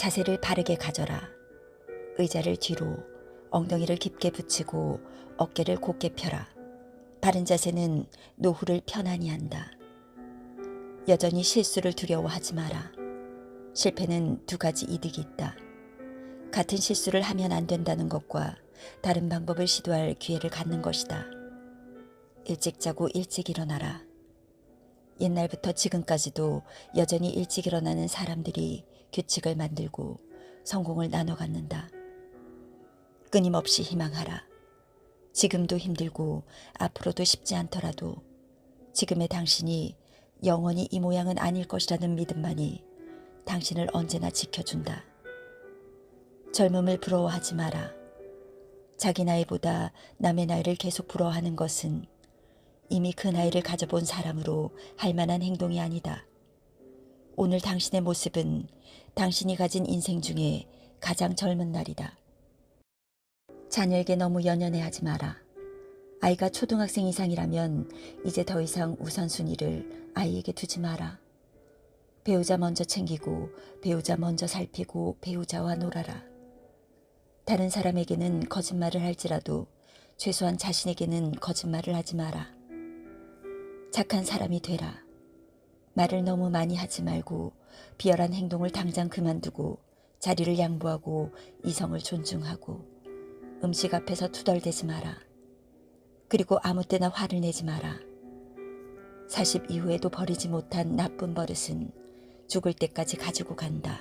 자세를 바르게 가져라. 의자를 뒤로, 엉덩이를 깊게 붙이고 어깨를 곧게 펴라. 바른 자세는 노후를 편안히 한다. 여전히 실수를 두려워하지 마라. 실패는 두 가지 이득이 있다. 같은 실수를 하면 안 된다는 것과 다른 방법을 시도할 기회를 갖는 것이다. 일찍 자고 일찍 일어나라. 옛날부터 지금까지도 여전히 일찍 일어나는 사람들이 규칙을 만들고 성공을 나눠 갖는다. 끊임없이 희망하라. 지금도 힘들고 앞으로도 쉽지 않더라도 지금의 당신이 영원히 이 모양은 아닐 것이라는 믿음만이 당신을 언제나 지켜준다. 젊음을 부러워하지 마라. 자기 나이보다 남의 나이를 계속 부러워하는 것은 이미 그 나이를 가져본 사람으로 할 만한 행동이 아니다. 오늘 당신의 모습은 당신이 가진 인생 중에 가장 젊은 날이다. 자녀에게 너무 연연해하지 마라. 아이가 초등학생 이상이라면 이제 더 이상 우선순위를 아이에게 두지 마라. 배우자 먼저 챙기고 배우자 먼저 살피고 배우자와 놀아라. 다른 사람에게는 거짓말을 할지라도 최소한 자신에게는 거짓말을 하지 마라. 착한 사람이 되라. 말을 너무 많이 하지 말고 비열한 행동을 당장 그만두고 자리를 양보하고 이성을 존중하고 음식 앞에서 투덜대지 마라. 그리고 아무 때나 화를 내지 마라. 40 이후에도 버리지 못한 나쁜 버릇은 죽을 때까지 가지고 간다.